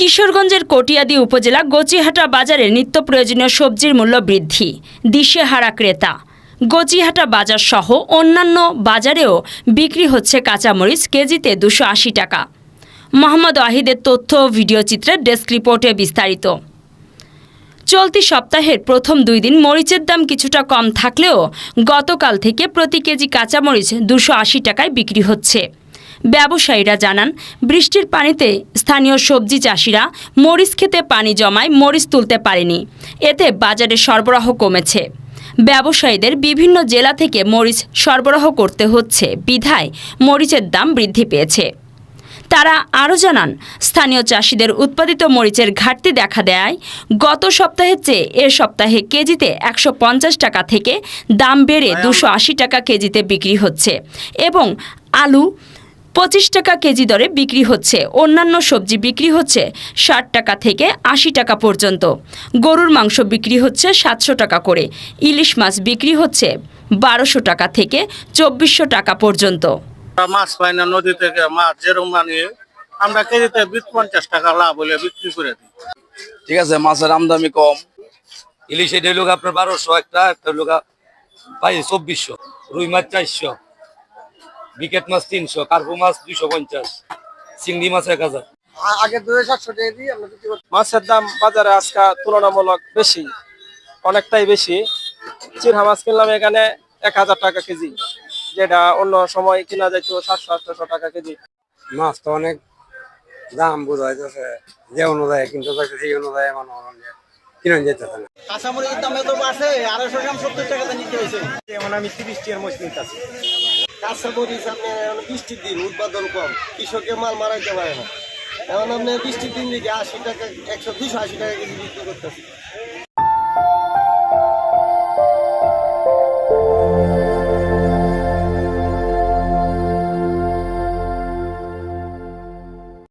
কিশোরগঞ্জের কটিয়াদি উপজেলা গচিহাটা বাজারে নিত্য প্রয়োজনীয় সবজির মূল্য বৃদ্ধি দিশেহারা ক্রেতা। গচিহাটা বাজার সহ অন্যান্য বাজারেও বিক্রি হচ্ছে কাঁচামরিচ কেজিতে দুশো আশি টাকা। মোহাম্মদ ওয়াহিদের তথ্য ভিডিও চিত্রে ডেস্ক রিপোর্টে বিস্তারিত। চলতি সপ্তাহের প্রথম দুই দিন মরিচের দাম কিছুটা কম থাকলেও গতকাল থেকে প্রতি কেজি কাঁচামরিচ দুশো আশি টাকায় বিক্রি হচ্ছে। ব্যবসায়ীরা জানান বৃষ্টির পানিতে স্থানীয় সবজি চাষিরা মরিচ খেতে পানি জমায় মরিচ তুলতে পারেনি। এতে বাজারে সরবরাহ কমেছে। ব্যবসায়ীদের বিভিন্ন জেলা থেকে মরিচ সরবরাহ করতে হচ্ছে বিধায় মরিচের দাম বৃদ্ধি পেয়েছে। তারা আরও জানান স্থানীয় চাষিদের উৎপাদিত মরিচের ঘাটতি দেখা দেয়। গত সপ্তাহের চেয়ে এ সপ্তাহে কেজিতে একশো পঞ্চাশ টাকা থেকে দাম বেড়ে দুশো আশি টাকা কেজিতে বিক্রি হচ্ছে এবং আলু পঁচিশ টাকা কেজি দরে বিক্রি হচ্ছে। অন্যান্য সবজি বিক্রি হচ্ছে ষাট টাকা থেকে আশি টাকা পর্যন্ত। গরুর মাংস বিক্রি হচ্ছে সাতশো টাকা করে। ইলিশ মাছ বিক্রি হচ্ছে বারোশো টাকা থেকে চব্বিশশো টাকা পর্যন্ত। মাছ পাই না নদী থেকে মাছ যেরকম আনি আমরা কেজিতে বিশ পঞ্চাশ টাকা লাভ হলে বিক্রি করে দিই। ঠিক আছে মাছের আমদানি কম। ইলিশ এটা আপনার বারোশো একটা একটা পাই চব্বিশশো রুই মাছ চারশো। বিকেট মাছ তিনশো কার্পু মাছ দুইশো পঞ্চাশ চিংড়ি মাছ এক হাজার। আগে দুই সাতশো টাকা দিয়ে আমরা বিক্রি করতাম। মাছের দাম বাজারে আজকে তুলনামূলক বেশি অনেকটাই বেশি। চিরহা মাছ কিনলাম এখানে এক হাজার টাকা কেজি যেটা অন্য সময় কিনা যাইতো সাতশো আটশো টাকা কেজি। মাছ তো অনেক দাম বোঝা যাইতেছে যে অনুযায়ী কিনতে যাচ্ছে সেই অনুযায়ী মানে কিনে না। কাঁচামরিচের দাম এত বাড়ছে আড়াইশো গ্রাম সত্তর টাকাতে নিতে হয়েছে। যেমন আমি তিরিশ টিয়ার মরিচ কাঁচামরিচ আপনি এখন বৃষ্টির দিন উৎপাদন কম, কৃষকের মাল মারাইতে পারে না। এখন আপনি বৃষ্টির দিন দিকে আশি টাকা, একশো দুশো আশি টাকা কেজি বিক্রি করতেছি